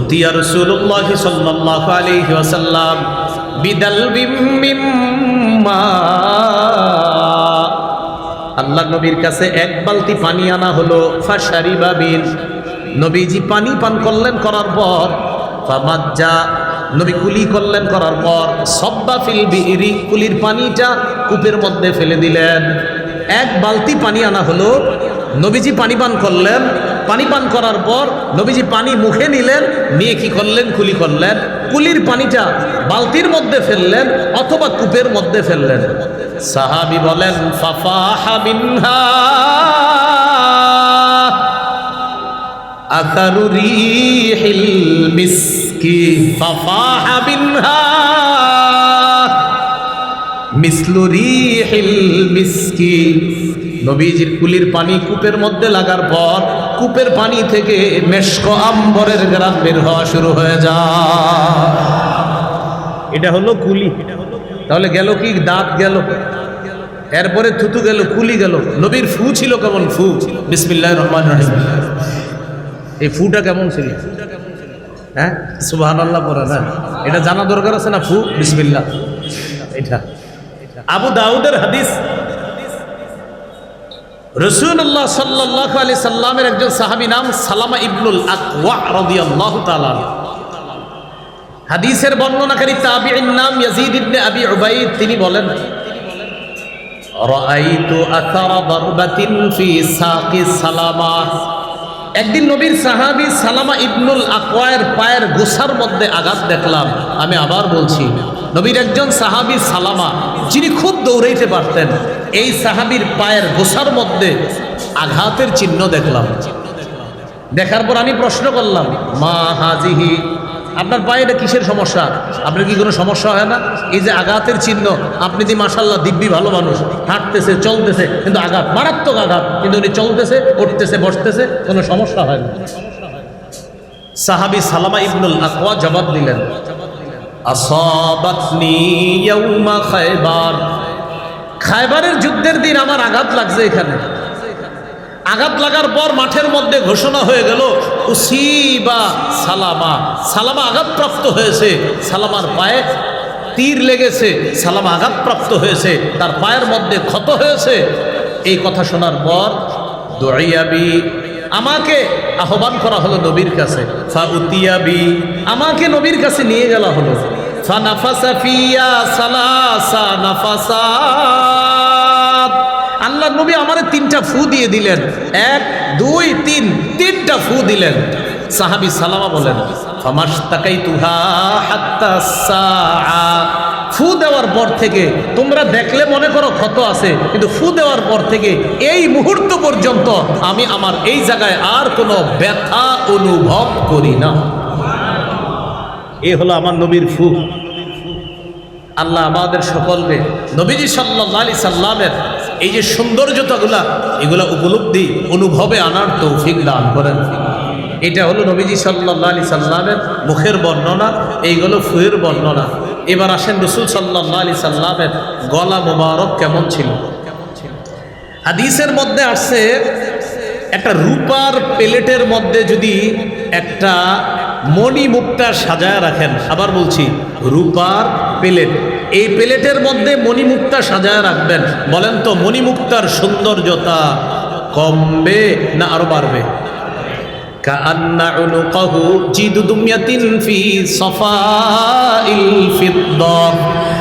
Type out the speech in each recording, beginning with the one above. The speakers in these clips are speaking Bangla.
উতিয়া রসুল্লাহ সাল্লাল্লাহু আলাইহি ওয়াসাল্লাম বিদালবিম মিম্মা আল্লাহ নবীর কাছে এক বালতি পানি আনা হলো ফাশারি বাবিন নবীজি পানি পান করলেন করার পর, ফামাজ্জা, নবী কুলি করলেন করার পর, সব্বা ফিল বিহিরি কুলির পানিটা কূপের মধ্যে ফেলে দিলেন। এক বালতি পানি আনা হলো, নবীজি পানি পান করলেন পানি পান করার পর নবীজি পানি মুখে নিলেন, নিয়ে কি করলেন? কুলি করলেন। কুলির পানিটা বালতির মধ্যে ফেললেন অথবা কূপের মধ্যে ফেললেন। সাহাবি বলেন আতারু রিহিল মিসকি। নবীজির কুলির পানি কূপের মধ্যে লাগার পর কূপের পানি থেকে মেশক আম্বরের গ্রাম বের হওয়া শুরু হয়ে যায়। এটা হলো কুলি। তাহলে গেল কি? দাঁত গেল। এরপরে থুতু গেল কুলি গেল। নবীর ফু ছিল কেমন? ফু। বিসমিল্লাহ রহমান রহিম। এই ফুটা কেমন ছিল? হ্যাঁ? সুবাহ আল্লাহ পরে না? এটা জানা দরকার আছে না? ফু? বিসমিল্লাহ। এটা। আবু দাউদের হাদিস রসুল্লাহ সাল্লাহ আলি সাল্লামের একজন সাহাবি নাম সালামা ইবনুল আকওয়া রাদিয়াল্লাহু তাআলা হাদিসের বর্ণনাকারী তাবিঈন নাম ইয়াজিদ ইবনে আবি উবাইদ। তিনি বলেন, রাআইতু আথারা দারবাতিন ফি সালামা। একদিন নবীর সাহাবী সালামা ইবনুল আকওয়ায়ের পায়ের গোসার মধ্যে আঘাত দেখলাম। আমি আবার বলছি, নবীর একজন সাহাবি সালামা, যিনি খুব দৌড়াইতে পারতেন এই সাহাবীর পায়ের গোসার মধ্যে আঘাতের চিহ্ন দেখলাম। দেখার পর আমি প্রশ্ন করলাম, মা হাজিহি? আপনার পায়ে এটা কিসের সমস্যা? আপনার কি কোনো সমস্যা হয় না? এই যে আঘাতের চিহ্ন, আপনি যে মাসাল্লাহ দিব্যি ভালো মানুষ, হাঁটতেছে, চলতেছে, কিন্তু আঘাত, মারাত্মক আঘাত, কিন্তু উনি চলতেছে, উঠতেছে, বসতেছে, কোনো সমস্যা হয় না। সাহাবি সালামা ইবনুল আকওয়া জবাব দিলেন, আসাবাতনি ইয়াউমা খায়বার। খায়বারের যুদ্ধের দিন আমার আঘাত লাগছে এখানে। আঘাত লাগার পর মাঠের মধ্যে ঘোষণা হয়ে গেল, উসিবা সালামা। সালামা আঘাতপ্রাপ্ত হয়েছে, সালামার পায়ে তীর লেগেছে, সালামা আঘাতপ্রাপ্ত হয়েছে, তার পায়ের মধ্যে ক্ষত হয়েছে। এই কথা শোনার পর দৌড়িয়াবি আমাকে আহ্বান করা হলো নবীর কাছে। ফা উতিয়াবি আমাকে নবীর কাছে নিয়ে গেলা হলো। আল্লাহ নবী আমারে তিনটা ফু দিয়ে দিলেন। এক, দুই, তিন, তিনটা ফু দিলেন। সাহাবি সালামা বলেন তুহা ফু দেওয়ার পর থেকে তোমরা দেখলে মনে করো ক্ষত আছে, কিন্তু ফু দেওয়ার পর থেকে এই মুহূর্ত পর্যন্ত আমি আমার এই জায়গায় আর কোনো ব্যথা অনুভব করি না। এ হলো আমার নবীর ফু আল্লাহ আমাদের সকলকে নবীজি সাল্লাহ আলি সাল্লামের এই যে সৌন্দর্যতাগুলা, এগুলা উপলব্ধি, অনুভবে আনার তৌফিক দান করেন। এটা হলো নবীজি সাল্লাহ আলি সাল্লামের মুখের বর্ণনা, এইগুলো ফুয়ের বর্ণনা। এবার আসেন রসুল সাল্লাহ আলি সাল্লামের গলা মোবারক কেমন ছিল? হাদিসের মধ্যে আসছে, একটা রূপার প্লেটের মধ্যে যদি একটা মণি মুক্তা সাজায় রাখেন। আবার বলছি, রূপার প্লেট। এই প্লেটের মধ্যে মণিমুক্তা সাজায় রাখবেন। বলেন তো, মণিমুক্তার সৌন্দর্যতা কমবে না আরও বাড়বে?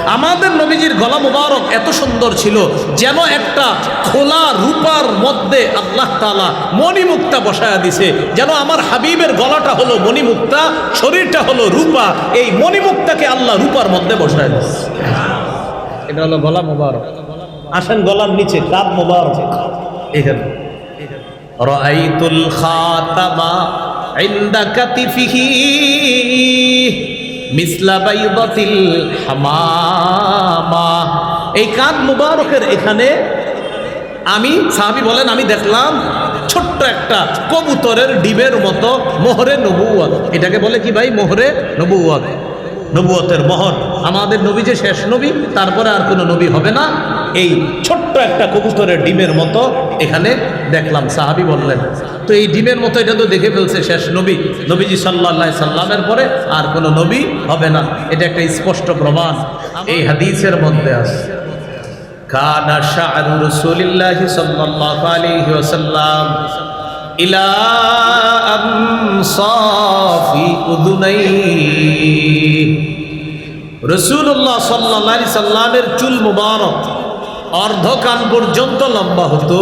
আমাদের নবীজির গলা মুবারক এত সুন্দর ছিল, যেন একটা খোলা রূপার মধ্যে আল্লাহ তালা মণিমুক্তা বসায়া দিছে। যেন আমার হাবিবের গলাটা হলো মণিমুক্তা শরীরটা হলো রূপা। এই মণিমুক্তাকে আল্লাহ রূপার মধ্যে বসায় দিচ্ছে এটা হলো গলা মোবারক। আসেন গলার নিচে কাপ মোবারক। এখানে খাতামা ইনদা কাতিফিহি মিসলা বাইদাতিল হামামা। এই কাত মুবারকের এখানে আমি, সাহাবি বলেন, আমি দেখলাম ছোট্ট একটা কবুতরের ডিবের মতো মোহরে নবুয়াত এটাকে বলে কি ভাই? মোহরে নবুয়াত নবুয়তের মহর। আমাদের নবী যে শেষ নবী, তারপরে আর কোনো নবী হবে না। এই ছোট্ট একটা কবুতরের ডিমের মতো এখানে দেখলাম, সাহাবি বললেন। তো এই ডিমের মতো এটা তো দেখে ফেলছে শেষ নবী। নবীজি সাল্লাহ সাল্লামের পরে আর কোনো নবী হবে না। এটা একটা স্পষ্ট প্রমাণ। এই হাদিসের মধ্যে আছে। কানা শাহরু রসুলিল্লাহি সাল্লাল্লাহু আলাইহি ওয়াসাল্লাম ইলা আনসাফি উদুনাই রসুল্লাহ সাল্লাহ সাল্লামের চুল মুবারক অর্ধ কান পর্যন্ত লম্বা হতো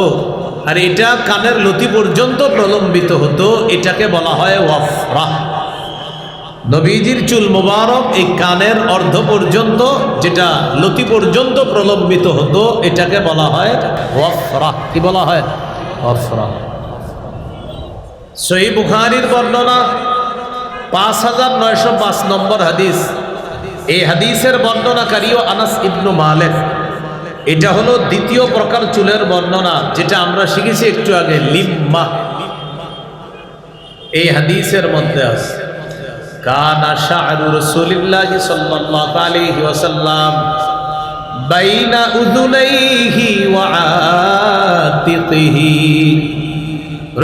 আর এটা কানের লতি পর্যন্ত প্রলম্বিত হতো, এটাকে বলা হয় ওয়াফরা। নবীজির চুল মুবারক এই কানের অর্ধ পর্যন্ত, যেটা লতি পর্যন্ত প্রলম্বিত হতো, এটাকে বলা হয় কি বলা হয়? সই বুখারির বর্ণনা পাঁচ হাজার নয়শো পাঁচ নম্বর হাদিস। এই হাদিসের বর্ণনাকারীও আনাস ইবনু মালেক। এটা হলো দ্বিতীয় প্রকার চুলের বর্ণনা, যেটা আমরা শিখেছি একটু আগে, লিম্মা। এই হাদিসের মধ্যে আছে। কানা শাহরু রাসূলিল্লাহ সাল্লাল্লাহু আলাইহি ওয়াসাল্লাম বাইনা উযুনাইহি ওয়া আতিকিহি।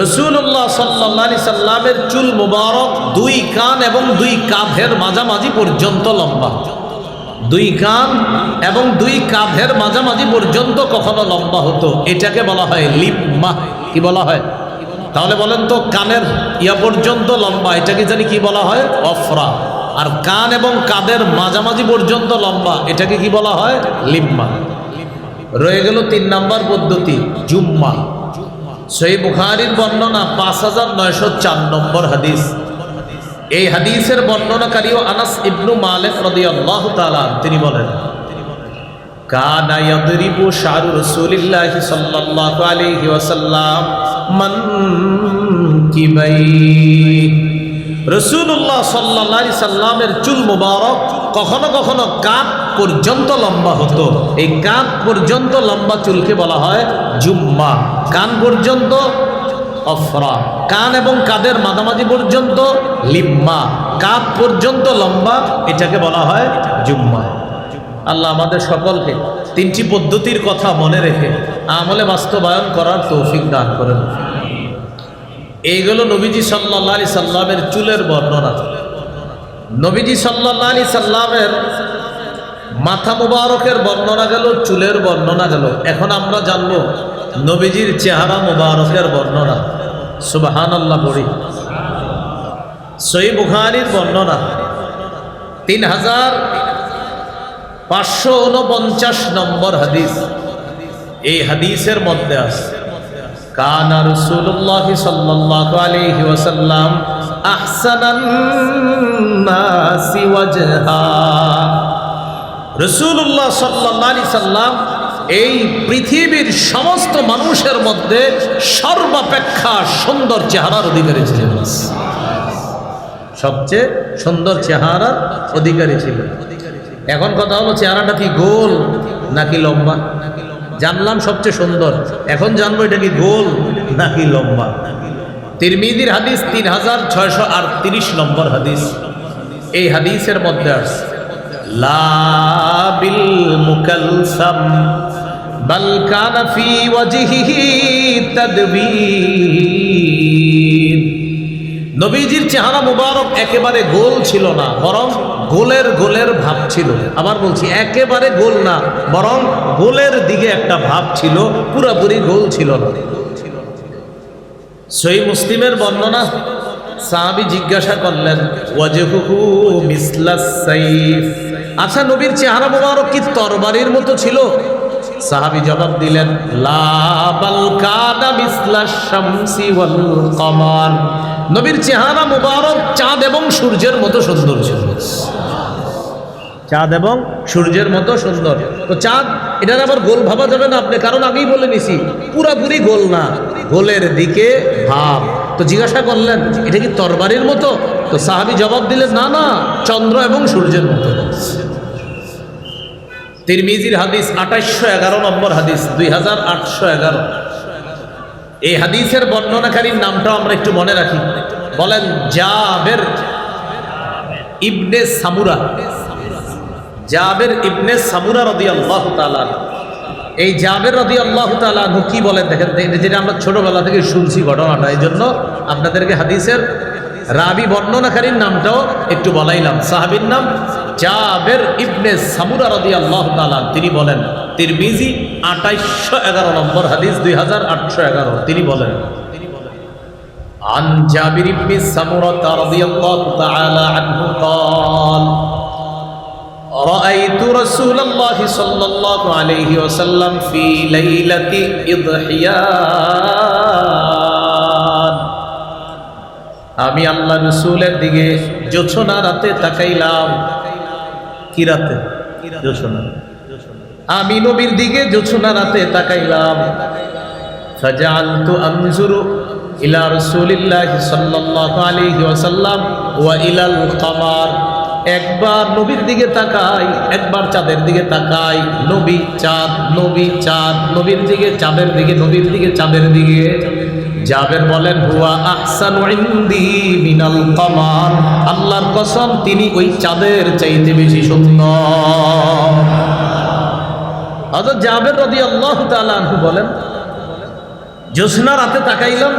রসুল্লাহ সাল্লি সাল্লামের চুল মুবারক দুই কান এবং দুই কাঁধের মাঝামাঝি পর্যন্ত লম্বা। দুই কান এবং দুই কাঁধের মাঝামাঝি পর্যন্ত কখনো লম্বা হতো। এটাকে বলা হয় লিম্মা কি বলা হয়? তাহলে বলেন তো কানের ইয়া পর্যন্ত লম্বা, এটাকে জানি কি বলা হয়? অফরা। আর কান এবং কাদের মাঝামাঝি পর্যন্ত লম্বা, এটাকে কি বলা হয়? লিম্মা রয়ে গেল তিন নাম্বার পদ্ধতি, জুম্মা। সই বুখারির বর্ণনা পাঁচ হাজার নয়শো চার নম্বর হাদিস। এই হাদিসের বর্ণনাকারীও আনাস ইবনু মালেক রাদিয়াল্লাহু তাআলা তিনি বলেন, কানা ইয়াদরিবু শারু রাসূলিল্লাহি সাল্লাল্লাহু আলাইহি ওয়াসাল্লাম রসুল্লাহ সাল্লাহ সাল্লামের চুল মুবারক কখনো কখনো কাপ পর্যন্ত লম্বা হতো। এই কাপ পর্যন্ত লম্বা চুলকে বলা হয় জুম্মা। কান পর্যন্ত অফরা। কান এবং কাদের মাঝামাঝি পর্যন্ত লিম্মা। কাপ পর্যন্ত লম্বা, এটাকে বলা হয় জুম্মা। আল্লাহ আমাদের সকলকে তিনটি পদ্ধতির কথা মনে রেখে আমলে বাস্তবায়ন করার তৌফিক দান করেন। এইগুলো নবীজি সাল্লাহ আলি সাল্লামের চুলের বর্ণনা। নবীজি সাল্লাহ আলি সাল্লামের মাথা মুবারকের বর্ণনা গেল, চুলের বর্ণনা গেল। এখন আমরা জানব নবীজির চেহারা মুবারকের বর্ণনা। সুবাহান আল্লাহ পড়ি। সই বুখারির বর্ণনা। তিন হাজার পাঁচশো উনপঞ্চাশ নম্বর হাদিস। এই হাদিসের মধ্যে আছে, কানা রসুল্লাহ সাল্লাহ আলহি ওসাল্লাম আহসানি রসুল্লাহ সাল্লাহ আলি সাল্লাম এই পৃথিবীর সমস্ত মানুষের মধ্যে সর্বাপেক্ষা সুন্দর চেহারার অধিকারী ছিলেন। সবচেয়ে সুন্দর চেহারার অধিকারী ছিলেন। এখন কথা হলো, চেহারাটা কি গোল নাকি লম্বা? জানলাম সবচেয়ে সুন্দর। এখন জানব এটা কি গোল নাকি লম্বা। তিরমিদির হাদিস তিন হাজার ছয়শো আর আটত্রিশ নম্বর হাদিস। এই হাদিসের মধ্যে আসছে নবীজির চেহারা মুবারক একেবারে গোল ছিল না, বরং গোলের গোলের ভাব ছিল। আবার বলছি, একেবারে গোল না, বরং গোলের দিকে একটা ভাব ছিল, পুরাপুরি গোল ছিল না। সই মুসলিমের বর্ণনা, সাহাবি জিজ্ঞাসা করলেন সাইফ। আচ্ছা নবীর চেহারা মুবারক কি তরবারির মতো ছিল? সাহাবি জবাব দিলেন নবীর চেহারা মুবারক, চাঁদ এবং সূর্যের মতো সুন্দর ছিল। চাঁদ এবং সূর্যের মতো সুন্দর। তো চাঁদ এটার আবার গোল ভাবা যাবে না আপনি, কারণ আগেই বলে নিছি, পুরাপুরি গোল না। গোলের দিকে ভাব। তো জিজ্ঞাসা করলেন, এটা কি তরবারির মতো? তো সাহাবি জবাব দিলেন, না না, চন্দ্র এবং সূর্যের মতো। তিরমিজির হাদিস আঠাশশো এগারো নম্বর হাদিস, দুই হাজার আটশো এগারো। এই হাদিসের বর্ণনাকারীর নামটাও আমরা একটু মনে রাখি। বলেন, জাবের ইবনে সামুরা। জাবের ইবনে সামুরা রদি আল্লাহ এই জাবের রদি আল্লাহ তালা কি বলেন দেখেন দে- যেটা আমরা ছোটবেলা থেকে শুনছি ঘটনাটা এই জন্য আপনাদেরকে হাদিসের রাবি বর্ণনাকারীর নামটাও একটু বলাইলাম সাহাবির নাম জাবের ইবনে সামুরা রদি আল্লাহ তালা তিনি বলেন তিরমিজি আঠাইশশো এগারো নম্বর হাদিস দুই হাজার আটশো এগারো তিনি বলেন عن جابر بن سمرة رضي الله تعالى عنه قال رأيت رسول الله صلى الله عليه وسلم في ليلة إضحيان আমি আল্লাহ রসুলের দিকে জোছনা রাতে তাকাইলাম কি রাতে জোছনা আমি নবীর দিকে জোছনা রাতে তাকাইলাম فجعلت أنظر إلى رسول الله صلى الله عليه وسلم وإلى القمر একবার নবীর দিকে তাকাই, একবার চাঁদের দিকে তাকাই, নবী চাঁদ নবী চাঁদ, নবীর দিকে চাঁদের দিকে, নবীর দিকে চাঁদের দিকে। জাবের বলেন, হুয়া আহসানু মিনাল কমার। আল্লাহর কসম, তিনি ওই চাঁদের চাইতে বেশি সুন্দর। হযরত জাবের রাদিয়াল্লাহু তাআলা আনহু বলেন, জ্যোৎস্না রাতে তাকাইলাম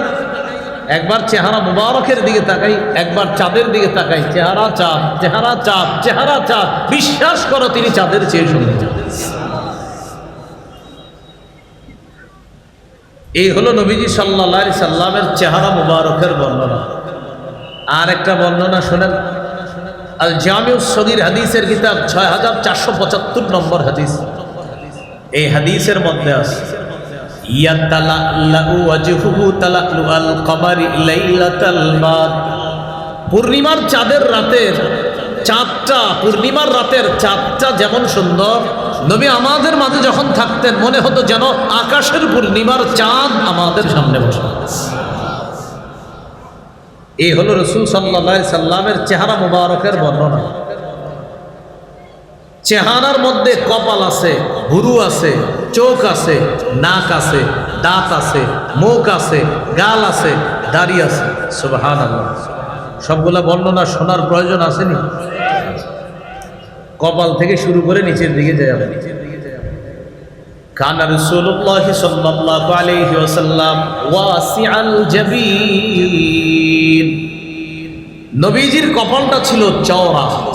একবার চেহারা মুবারকের দিকে তাকাই, একবার চাঁদের দিকে তাকাই, চেহারা চাঁদ চেহারা চাঁদ চেহারা চাঁদ। বিশ্বাস করো, তিনি চাঁদের চেয়ে সুন্দর এই হলো নবীজি সাল্লা সাল্লামের চেহারা মুবারকের বর্ণনা। আর একটা বর্ণনা শোনেন। আল জামিউ সগির হাদিসের কিতাব ছয় হাজার চারশো পঁচাত্তর নম্বর হাদিস। এই হাদিসের মধ্যে আছে। পূর্ণিমার চাঁদের রাতের চাঁদটা, পূর্ণিমার রাতের চাঁদটা যেমন সুন্দর, নবী আমাদের মাঝে যখন থাকতেন, মনে হতো যেন আকাশের পূর্ণিমার চাঁদ আমাদের সামনে বসে এই হলো রসুল সাল্লাহ সাল্লামের চেহারা মুবারকের বর্ণনা। চেহারার মধ্যে কপাল আছে, ভুরু আছে চোখ আছে, নাক আছে, দাঁত আছে, মুখ আছে, গাল আছে, দাড়ি আছে। সুবহান সবগুলা বর্ণনা শোনার প্রয়োজন আসেনি? কপাল থেকে শুরু করে নিচের দিকে যায় আমরা। কানা কপালটা ছিল চওড়া।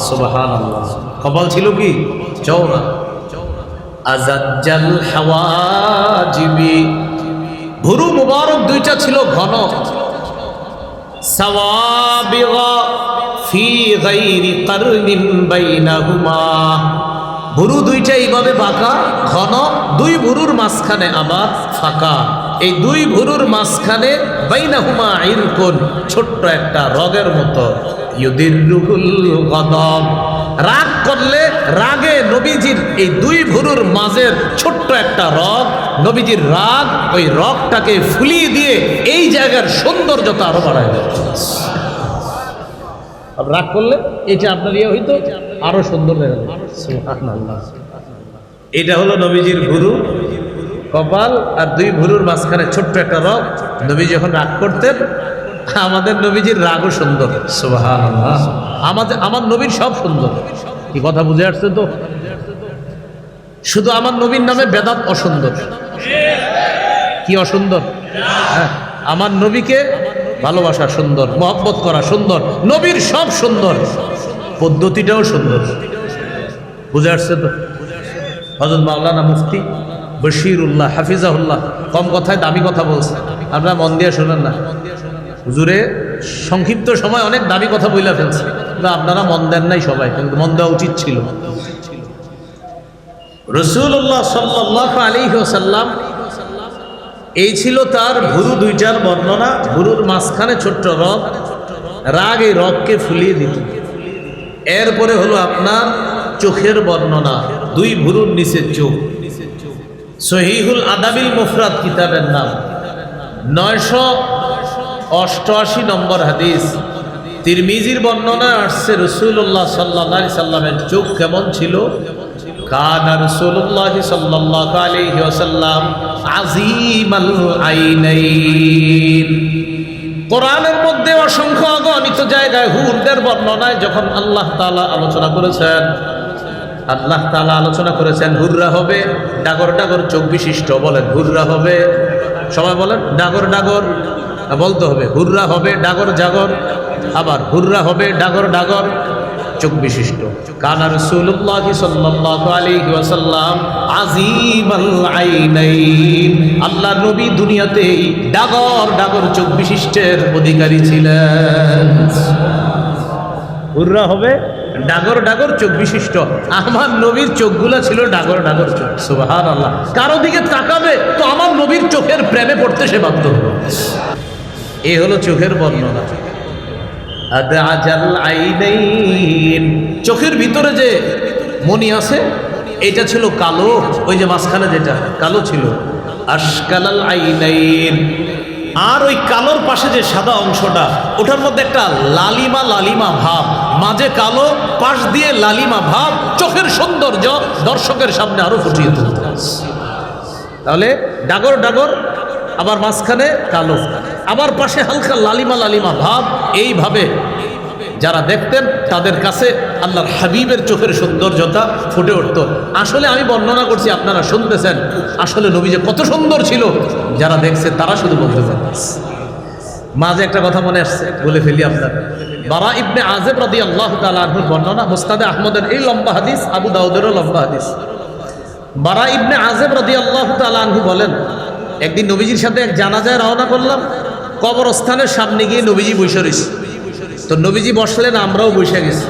কপাল ছিল কি? চওড়া। আজাজ্জাল হাওয়াজিবি। ভুরু মুবারক দুইটা ছিল ঘন। সাওয়াবিগা ফি গায়রি কারনিন বাইনাহুমা। ভুরু দুইটা এইভাবে বাঁকা ঘন। দুই ভুরুর মাঝখানে আবার ফাঁকা। এই দুই ভুরুর মাঝখানে বাইনাহুমা ইরকুন ছোট্ট একটা রগের মতো। ইউদিরুহুল গদম রাগ করলে রাগে নবীজির এই দুই ভুরুর মাঝের ছোট্ট একটা রগ নবীজির রাগ ওই রগটাকে ফুলিয়ে দিয়ে এই জায়গার সৌন্দর্যতা আরও বাড়ায় দেয়। রাগ করলে এটা আপনার ইয়ে হইতো আরও সুন্দর এটা হলো নবীজির ভুরু। কপাল আর দুই ভুরুর মাঝখানে ছোট্ট একটা রগ। নবী যখন রাগ করতেন আমাদের নবীজির রাগও সুন্দর। আমাদের আমার নবীর সব সুন্দর। কি কথা বুঝে আসছে তো? শুধু আমার নবীর নামে বেদাত অসুন্দর। কি অসুন্দর? হ্যাঁ আমার নবীকে ভালোবাসা সুন্দর মহব্বত করা সুন্দর নবীর সব সুন্দর। পদ্ধতিটাও সুন্দর। বুঝে আসছে তো? হজরত মাওলানা মুফতি বশিরুল্লাহ হাফিজাহুল্লাহ কম কথায় দামি কথা বলছে। আপনারা মন দিয়ে শোনেন না। হুজুরে, সংক্ষিপ্ত সময় অনেক দামি কথা বইলা ফেলছে। আপনারা মন দেন নাই সবাই, কিন্তু মন দেওয়া উচিত ছিল। রসুল্লাহ সাল্লাহ আলী সাল্লাম এই ছিল তার ভুরু দুইটার বর্ণনা। ভুরুর মাঝখানে ছোট্ট রগ রাগ এই রগকে ফুলিয়ে দিত এরপরে হলো আপনার চোখের বর্ণনা, দুই ভুরুর নিচের চোখ। সহিহুল আদাবিল মুফরাত কিতাবের নাম। নয়শো অষ্টআশি নম্বর হাদিস। তিরমিজির বর্ণনা আসছে রসুল্লাহ সাল্লাহ সাল্লামের চোখ কেমন ছিল? কানা রসুল্লাহ সাল্লাহ আলাইহি ওয়াসাল্লাম আজিমাল আইনাইন। কোরআনের মধ্যে অসংখ্য অগণিত জায়গায় হুরদের বর্ণনায় যখন আল্লাহ তাআলা আলোচনা করেছেন, আল্লাহ তালা আলোচনা করেছেন, হুররা হবে, ডাগর ডাগর চোখ বিশিষ্ট বলেন, হুররা হবে। সবাই বলেন, ডাগর ডাগর। বলতে হবে, হুররা হবে ডাগর জাগর, আবার হুররা হবে ডাগর ডাগর, চোখ বিশিষ্ট। কানা রাসূলুল্লাহ সাল্লাল্লাহু আলাইহি ওয়াসাল্লাম আজিমাল আইনাইন। আল্লাহ নবী দুনিয়াতেই ডাগর ডাগর চোখ বিশিষ্টের অধিকারী ছিলেন। হুররা হবে ডাগর ডাগর চোখ বিশিষ্ট। আমার নবীর চোখগুলা ছিল ডাগর ডাগর চোখ সুবাহান আল্লাহ কারও দিকে তাকাবে তো আমার নবীর চোখের প্রেমে পড়তে সে বাধ্য এ হলো চোখের বর্ণনা। চোখের ভিতরে যে মনি আছে, এটা ছিল কালো, ওই যে মাঝখানে যেটা, কালো ছিল। আইনাইন। আর ওই কালোর পাশে যে সাদা অংশটা, ওটার মধ্যে একটা লালিমা লালিমা ভাব। মাঝে কালো, পাশ দিয়ে লালিমা ভাব, চোখের সৌন্দর্য দর্শকের সামনে আরও ফুটিয়ে তুলতে। তাহলে ডাগর ডাগর, আবার মাঝখানে কালো। আবার পাশে হালকা লালিমা লালিমা ভাব, এইভাবে যারা দেখতেন, তাদের কাছে আল্লাহর হাবিবের চোখের সৌন্দর্যতা ফুটে উঠত। আসলে আমি বর্ণনা করছি, আপনারা শুনতেছেন, আসলে নবী যে কত সুন্দর ছিল, যারা দেখছে তারা শুধু বলতে পারে। মাঝে একটা কথা মনে আসছে, বলে ফেলি আপনার বারা ইবনে আজেব রাদি আল্লাহ তালুর বর্ণনা, মুস্তাদে আহমদের এই লম্বা হাদিস, আবু দাউদেরও লম্বা হাদিস। বারা ইবনে আজেব রাদি আল্লাহ তালু বলেন, একদিন নবীজির সাথে এক জানাজায় রওনা করলাম কবরস্থানের সামনে গিয়ে নবীজি বসে রয়েছে। তো নবীজি বসলেন, আমরাও বসে গেছি।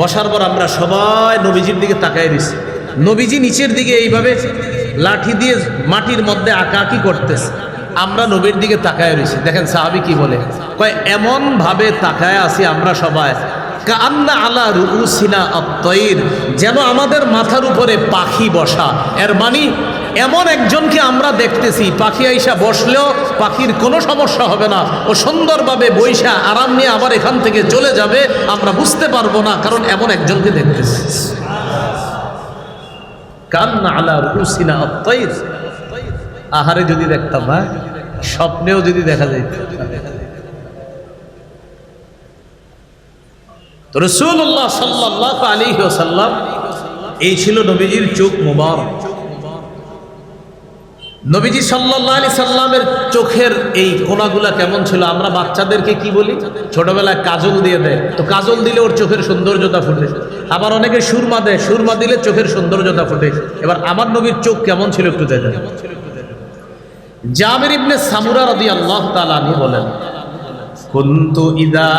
বসার পর আমরা সবাই নবীজির দিকে তাকাই দিছি নবীজি নিচের দিকে এইভাবে লাঠি দিয়ে মাটির মধ্যে আঁকাআঁকি করতেছে। আমরা নবীর দিকে তাকায় রয়েছি। দেখেন সাহাবি কি বলে? কয় এমন ভাবে তাকায় আছি আমরা সবাই। কান্না আলা রুসিনা আত্মইর যেন আমাদের মাথার উপরে পাখি বসা। এর মানে এমন একজনকে আমরা দেখতেছি, পাখি আইসা বসলেও পাখির কোনো সমস্যা হবে না। ও সুন্দরভাবে বৈশা আরাম নিয়ে আবার এখান থেকে চলে যাবে, আমরা বুঝতে পারব না, কারণ এমন একজনকে দেখতেছি। কান্না আহারে যদি দেখতাম হ্যাঁ? স্বপ্নেও যদি দেখা যাইত। তো রসুল্লাহ সাল্লাহ আলী সাল্লাম এই ছিল নবীজির চোখ মুবারক। নবীজি সাল্লাহ আলি সাল্লামের চোখের এই কোনাগুলা কেমন ছিল? আমরা বাচ্চাদেরকে কি বলি? ছোটবেলায় কাজল দিয়ে দেয়। তো কাজল দিলে ওর চোখের সৌন্দর্যতা ফুটে। আবার অনেকে সুরমা দেয়। সুরমা দিলে চোখের সৌন্দর্যতা ফুটে। এবার আমার নবীর চোখ কেমন ছিল একটু দেখেন। জামির ইবনে সামুরা রদি আল্লাহ তালানি বলেন, কুন্তু ইদা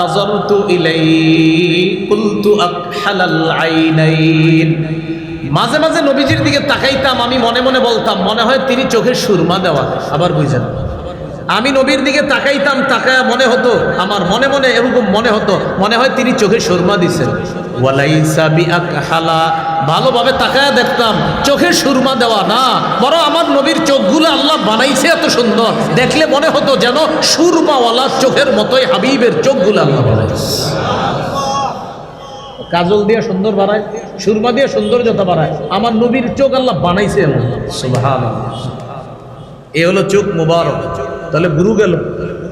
নজরতু ইলাই কুলতু আকহালাল আইনাইন। মাঝে মাঝে নবীজির দিকে তাকাইতাম, আমি মনে মনে বলতাম, মনে হয় তিনি চোখের সুরমা দেওয়া। আবার বুঝেন। আমি নবীর দিকে তাকাইতাম, তাকায়া মনে হতো, আমার মনে মনে এরকম মনে হতো, মনে হয় তিনি চোখে সুরমা দিছেন। ভালোভাবে তাকায়া দেখতাম চোখে সুরমা দেওয়া না। বড় আমার নবীর চোখগুলো আল্লাহ বানাইছে এত সুন্দর। দেখলে মনে হতো যেন সুরমাওয়ালা চোখের মতোই হাবিবের চোখগুলো আল্লাহ বানাইছে। কাজল দিয়ে সুন্দর বাড়ায় সুরমা দিয়ে সৌন্দর্যতা বাড়ায়। আমার নবীর চোখ আল্লাহ বানাইছে এ হলো চোখ মুবারক। তাহলে গুরু গেল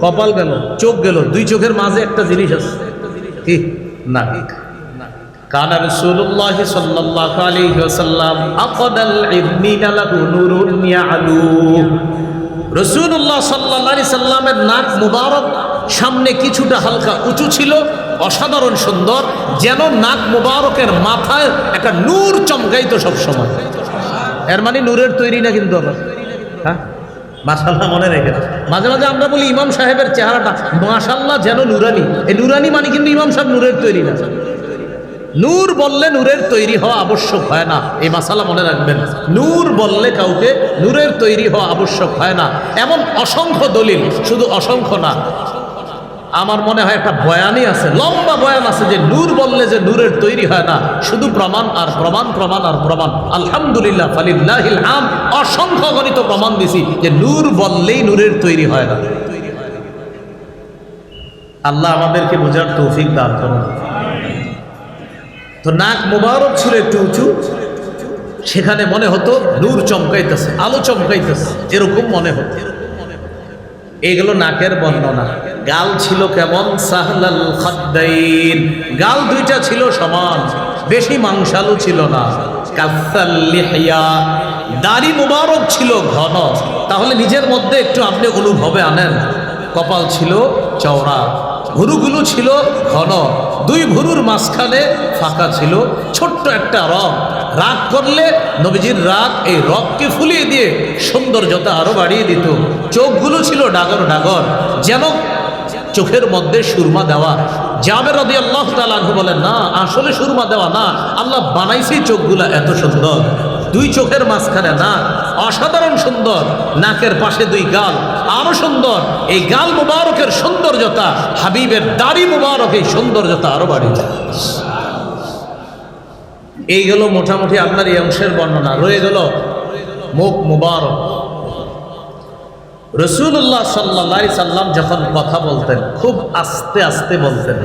কপাল গেল চোখ গেল দুই চোখের মাঝে একটা জিনিস আছে। কি? না। কানা রাসূলুল্লাহ সাল্লাল্লাহু আলাইহি ওয়াসাল্লাম আকাদাল ইবনিনা লাহু নূরুন ইয়ালু। রাসূলুল্লাহ সাল্লাল্লাহু আলাইহি সাল্লামের নাক মুবারক সামনে কিছুটা হালকা উঁচু ছিল। অসাধারণ সুন্দর, যেন নাক মুবারকের মাথায় একটা নূর চমকাইতো সবসময়। এর মানে নূরের তৈরি না কিন্তু আবার। হ্যাঁ? মাসাল্লাহ মনে রেখে মাঝে মাঝে আমরা বলি ইমাম সাহেবের চেহারাটা মাসাল্লাহ যেন নুরানি। এই নুরানি মানে কিন্তু ইমাম সাহেব নূরের তৈরি না। নূর বললে নূরের তৈরি হওয়া আবশ্যক হয় না। এই মাসালা মনে রাখবেন। নূর বললে কাউকে নূরের তৈরি হওয়া আবশ্যক হয় না। এমন অসংখ্য দলিল, শুধু অসংখ্য না। আমার মনে হয় একটা বয়ানই আছে, লম্বা বয়ান আছে যে নূর বললে যে নূরের তৈরি হয় না, শুধু প্রমাণ আর প্রমাণ প্রমাণ আর প্রমাণ। আলহামদুলিল্লাহ, ফালিল্লাহিল হাম, অসংখ্য গণিত প্রমাণ দিছি যে নূর বললেই নূরের তৈরি হয় না। আল্লাহ আমাদেরকে বোঝার তৌফিক দান করুন। তো নাক মোবারক ছিল একটু উঁচু, সেখানে মনে হতো নূর চমকাইতেছে, আলো চমকাইতেছে, এরকম মনে হতো। এগুলো নাকের বর্ণনা গাল ছিল কেমন? সাহলাল খদ্দাইন। গাল দুইটা ছিল সমান, বেশি মাংসালু ছিল না। কাসাল্লিহিয়া দাড়ি মুবারক ছিল ঘন। তাহলে নিজের মধ্যে একটু আপনি অনুভবে আনেন। কপাল ছিল চওড়া। ভুরুগুলো ছিল ঘন। দুই ভুরুর মাঝখানে ফাঁকা ছিল ছোট্ট একটা রগ রাগ করলে নবীজির রাগ এই রগকে ফুলিয়ে দিয়ে সৌন্দর্যতা আরও বাড়িয়ে দিত। চোখগুলো ছিল ডাগর ডাগর। যেন চোখের মধ্যে সুরমা দেওয়া। জাবের রদি আল্লাহ তালু বলেন, না, আসলে সুরমা দেওয়া না। আল্লাহ বানাইছে চোখগুলা এত সুন্দর। দুই চোখের মাঝখানে নাক অসাধারণ সুন্দর। নাকের পাশে দুই গাল। আরও সুন্দর। এই গাল মুবারকের সৌন্দর্যতা, হাবিবের দাড়ি মুবারক এই সৌন্দর্যতা আরও যায় এই গেল মোটামুটি আপনার এই অংশের বর্ণনা। রয়ে গেল মুখ মুবারক। রসুল্লাহ সাল্লা সাল্লাম যখন কথা বলতেন, খুব আস্তে আস্তে বলতেন।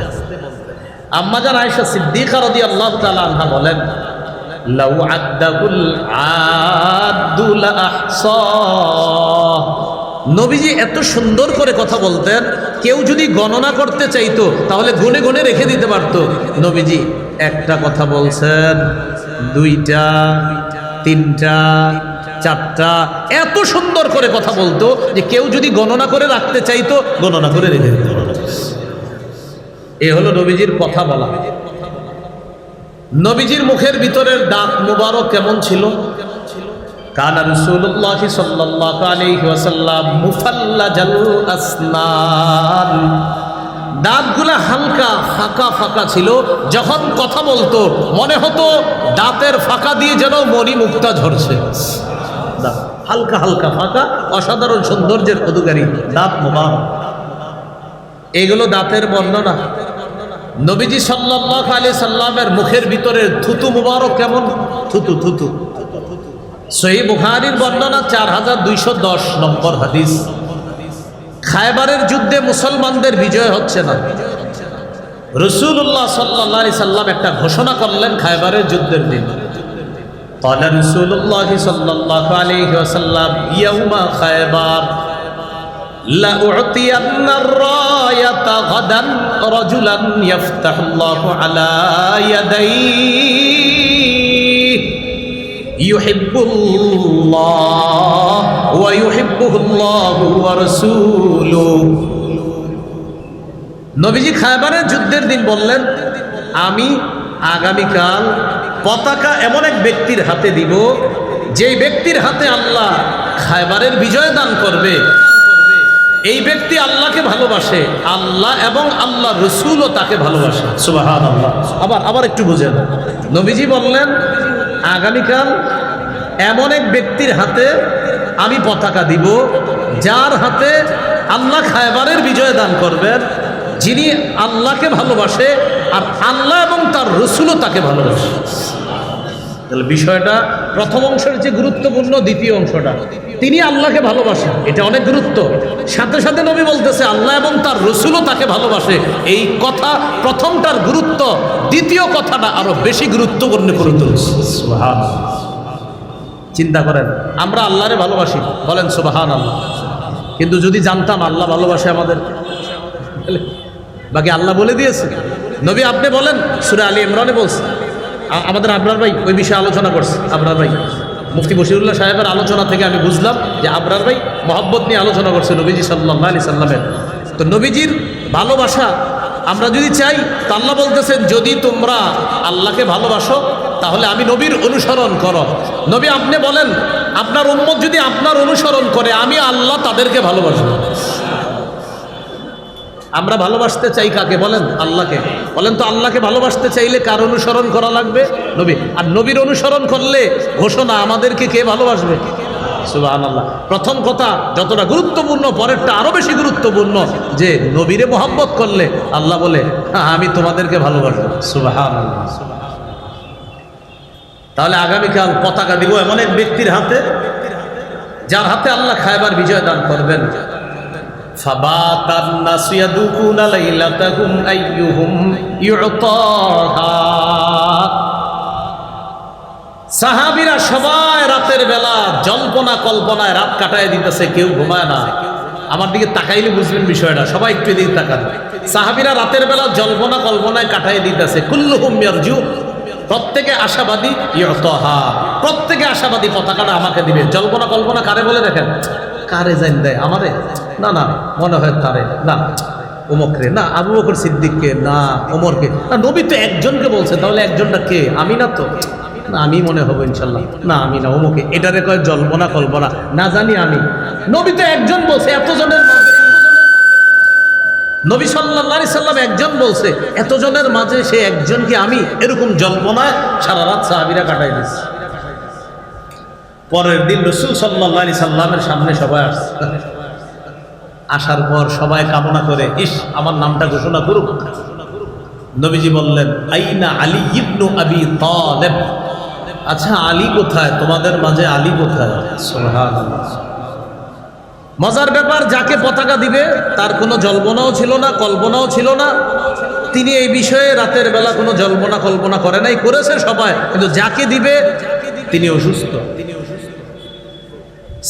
আম্মাজান আয়সা সিদ্দিকা রদি আল্লাহ তালা আনহা বলেন লাউ আদাবুল আদুল নবীজি এত সুন্দর করে কথা বলতেন, কেউ যদি গণনা করতে চাইতো, তাহলে গুনে গুনে রেখে দিতে পারতো। নবীজি একটা কথা বলছেন, দুইটা, তিনটা, চারটা, এত সুন্দর করে কথা বলতো যে কেউ যদি গণনা করে রাখতে চাইতো, গণনা করে রেখে দিতে। এ হলো নবীজির কথা বলা। নবীজির মুখের ভিতরের দাঁত মুবারক কেমন ছিল? হালকা, ফাঁকা ফাঁকা ছিল। যখন কথা বলতো, মনে হতো দাঁতের ফাঁকা দিয়ে যেন মণি মুক্তা ঝরছে। হালকা হালকা, ফাঁকা, অসাধারণ সৌন্দর্যের অধিকারী, দাঁত মোবারক। এগুলো দাঁতের বর্ণনা। নবীজি সাল্লাহ আলি সাল্লামের মুখের ভিতরে থুতু মুবারক কেমন থুতু থুতু সহি বুখারির বর্ণনা চার হাজার দুইশো দশ নম্বর হাদিস খায়বারের যুদ্ধে মুসলমানদের বিজয় হচ্ছে না রসুল্লাহ সাল্লাহ আলি সাল্লাম একটা ঘোষণা করলেন খায়বারের যুদ্ধের দিন قال رسول الله صلى الله عليه وسلم يوم خيبر لأعطين الراية غدا رجلا يفتح الله على يديه يحب الله ويحبه الله ورسوله নবীজি খায়বারের যুদ্ধের দিন বললেন আমি আগামীকাল পতাকা এমন এক ব্যক্তির হাতে দিব যেই ব্যক্তির হাতে আল্লাহ খায়বারের বিজয় দান করবে এই ব্যক্তি আল্লাহকে ভালোবাসে আল্লাহ এবং আল্লাহ রসুলও তাকে ভালোবাসে। সুবাহান আল্লাহ আবার আবার একটু বুঝেন। নবীজি বললেন আগামীকাল এমন এক ব্যক্তির হাতে আমি পতাকা দিব যার হাতে আল্লাহ খায়বারের বিজয় দান করবেন যিনি আল্লাহকে ভালোবাসে আর আল্লাহ এবং তার রসুলও তাকে ভালোবাসে। তাহলে বিষয়টা প্রথম অংশের যে গুরুত্বপূর্ণ দ্বিতীয় অংশটা। তিনি আল্লাহকে ভালোবাসেন এটা অনেক গুরুত্ব। সাথে সাথে নবী বলতেছে আল্লাহ এবং তার রসুলও তাকে ভালোবাসে। এই কথা প্রথমটার গুরুত্ব দ্বিতীয় কথাটা আরও বেশি গুরুত্বপূর্ণ করে তুলছে। চিন্তা করেন আমরা আল্লাহরে ভালোবাসি বলেন সুবাহান আল্লাহ কিন্তু যদি জানতাম আল্লাহ ভালোবাসে আমাদের বাকি আল্লাহ বলে দিয়েছে। নবী আপনি বলেন সুরে আলী ইমরানে বলছে আ- আমাদের আবরার ভাই ওই বিষয়ে আলোচনা করছে, আবরার ভাই। মুফতি বশিরুল্লাহ সাহেবের আলোচনা থেকে আমি বুঝলাম যে আবরার ভাই মহব্বত নিয়ে আলোচনা করছে নবীজি সাল্লাহ আলি সাল্লামের। তো নবীজির ভালোবাসা আমরা যদি চাই, তো আল্লাহ বলতেছেন, যদি তোমরা আল্লাহকে ভালোবাসো, তাহলে আমি নবীর অনুসরণ করো। নবী আপনি বলেন, আপনার উম্মত যদি আপনার অনুসরণ করে, আমি আল্লাহ তাদেরকে ভালোবাসবো। আমরা ভালোবাসতে চাই কাকে বলেন? আল্লাহকে। বলেন তো আল্লাহকে ভালোবাসতে চাইলে কার অনুসরণ করা লাগবে? নবী। আর নবীর অনুসরণ করলে ঘোষণা আমাদেরকে কে ভালোবাসবে? সুবাহান আল্লাহ প্রথম কথা যতটা গুরুত্বপূর্ণ পরেরটা আরও বেশি গুরুত্বপূর্ণ যে নবীরে মোহাম্মত করলে আল্লাহ বলে "হ্যাঁ, আমি তোমাদেরকে ভালোবাসবো। সুবাহান আল্লাহ তাহলে আগামীকাল পতাকা দিব এমন এক ব্যক্তির হাতে যার হাতে আল্লাহ খায়বার বিজয় দান করবেন। فبات الناس يذوقون ليلتهم أيهم يعطاها সাহাবিরা সবাই রাতের বেলা জল্পনা কল্পনায় রাত কাটায় দিতেছে কেউ ঘুমায় না আমার দিকে তাকাইলে বুঝবেন বিষয়টা সবাই একটু এদিকে তাকান সাহাবিরা রাতের বেলা জল্পনা কল্পনায় কাটায় দিতেছে কুল্লুহুম ইয়ারজু প্রত্যেকে আশাবাদী ইয়তহা প্রত্যেকে আশাবাদী পতাকাটা আমাকে দিবে জল্পনা কল্পনা কারে বলে দেখেন কারে জান দেয়? আমারে? না না, মনে হয় তারে। না ওমকরে না, আবু বকর সিদ্দিককে। না ওমরকে না, নবী তো একজনকে বলছে, তাহলে একজনটা কে? আমি না তো? না, আমি মনে হব ইনশাল্লাহ। না, আমি না ওমকে এটারে কয় জল্পনা, কল্পনা। না জানি আমি। নবী তো একজন বলছে, এতজনের নবী সাল্লাহ সাল্লাম একজন বলছে, এতজনের মাঝে সে একজনকে আমি? এরকম জল্পনায় সারা রাত সাহাবিরা কাটাই দিচ্ছি। পরের দিন রসুল সাল্লাহ সাল্লামের সামনে সবাই আসছে। আসার পর সবাই কামনা করে, ইস, আমার নামটা ঘোষণা করুক। নবীজি বললেন, আইনা আলী ইবনু আবি তালেব। আচ্ছা আলী কোথায়? তোমাদের মাঝে আলী কোথায়? মজার ব্যাপার, যাকে পতাকা দিবে, তার কোনো জল্পনাও ছিল না, কল্পনাও ছিল না। তিনি এই বিষয়ে রাতের বেলা কোনো জল্পনা কল্পনা করে নাই, করেছে সবাই। কিন্তু যাকে দিবে, তিনি অসুস্থ।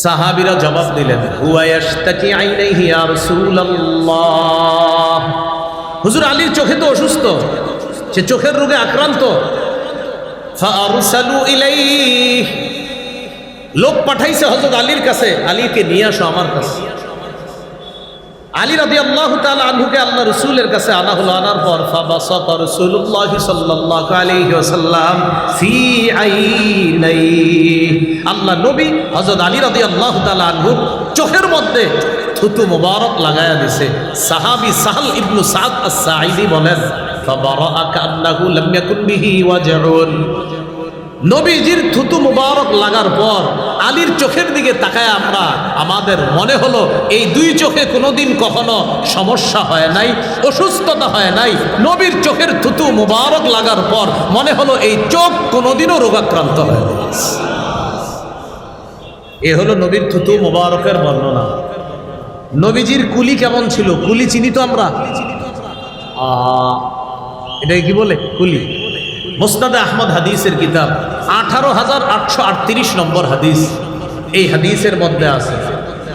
সাহাবিরা জবাব দিলেন হুজুর আলীর চোখে তো অসুস্থ, সে চোখের রোগে আক্রান্ত। লোক পাঠাইছে হজরত আলীর কাছে, আলীকে নিয়ে আসো আমার কাছে। আলী রাদি আল্লাহ আনহুকে আল্লাহ রসুলের কাছে আনা হলো, আনার পর ফাবাসাতা রাসূলুল্লাহ সাল্লাল্লাহু আলাইহি ওয়াসাল্লাম ফি আইনাইহি। আল্লাহ নবী হযরত আলী রাদিয়াল্লাহু তাআলা আনহু চোখের মধ্যে থুতু মোবারক লাগায়া দিছে। সাহাবী সাহল ইবনু সাদ আস-সাঈদি বলেন ফাবারাআ কান্নাহু লাম ইয়াকুন বিহি ওয়াজউন। নবীজির থুতু মুবারক লাগার পর আলীর চোখের দিকে তাকায় আমরা আমাদের মনে হলো এই দুই চোখে কোনোদিন কখনো সমস্যা হয় নাই অসুস্থতা হয় নাই। নবীর চোখের থুতু মুবারক লাগার পর মনে হলো এই চোখ কোনোদিনও রোগাক্রান্ত হয়। এ হলো নবীর থুতু মুবারকের বর্ণনা। নবীজির কুলি কেমন ছিল? কুলি চিনি তো আমরা? আ, এটাকে কি বলে? কুলি। মোস্তাদে আহমদ হাদিসের কিতাব আঠারো হাজার আটশো আটত্রিশ নম্বর হাদিস। এই হাদিসের মধ্যে আছে